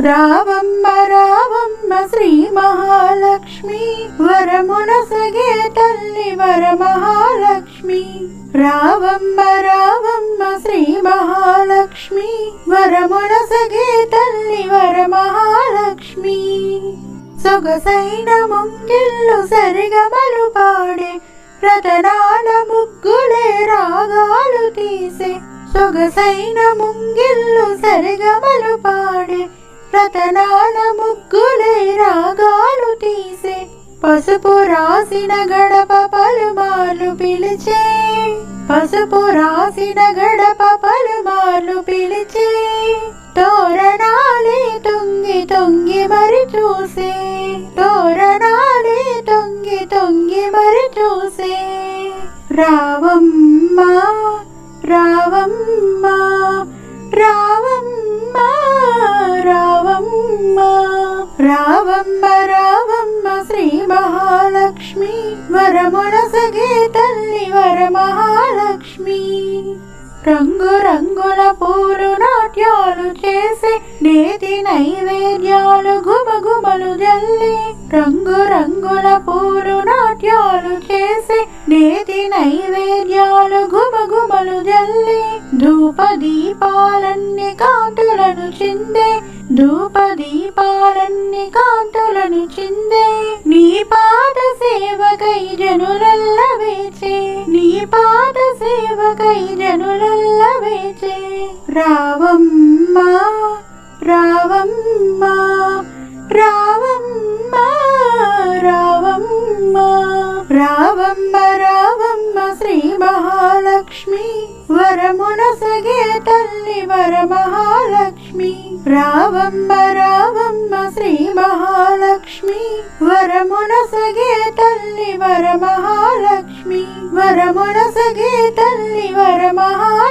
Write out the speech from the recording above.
రావమ్మ రావమ్మ శ్రీ మహాలక్ష్మి వరమున సగే తల్లి వర మహాలక్ష్మి. రావమ్మ రావమ్మ శ్రీ మహాలక్ష్మి వరమున సగే తల్లి వర మహాలక్ష్మి. సొగసైన ముంగిల్లు సరిగమలు పాడే రతనాల ముగ్గులే రాగాలు తీసే సొగసైన ముంగిల్లు సరిగమలు పాడే రతనాల ముగ్గులే రాగాలు తీసే. పసుపు రాసిన గడప పలుమార్లు పిలిచే. పసుపు రాసిన గడప పలుమార్లు పిలిచే. తోరణాలే తొంగి తొంగి మరి చూసే. తోరణాలే తొంగి తొంగి మరి చూసే. రావమ్మ రావమ్మ రావమ్మ శ్రీ మహాలక్ష్మి వరమున సగే తల్లి వర మహాలక్ష్మి రంగు రంగుల పూలు నాట్యాలు చేసి నేతి నైవేద్యాలు గుమగుమలు జల్లి. రంగు రంగుల పూలు నాట్యాలు చేసి నేతి నైవేద్యాలు గుమగుమలు జల్లి. ధూప దీపాలన్నీ కాంతులను చిందే ధూప దీపాలన్నీ కాంతులను చిందే. నీ పాద సేవకై జనులల్ల వేచే నీ పాద సేవకై జనులల్ల వేచే. రావమ్మా మహాలక్ష్మి వరమున సగే తల్లి వర మహాలక్ష్మి రావమ్మ రావమ్మ శ్రీ మహాలక్ష్మి వరమున సగే తల్లి వర మహాలక్ష్మి వరమున సగే తల్లి వర మహాలక్ష్మి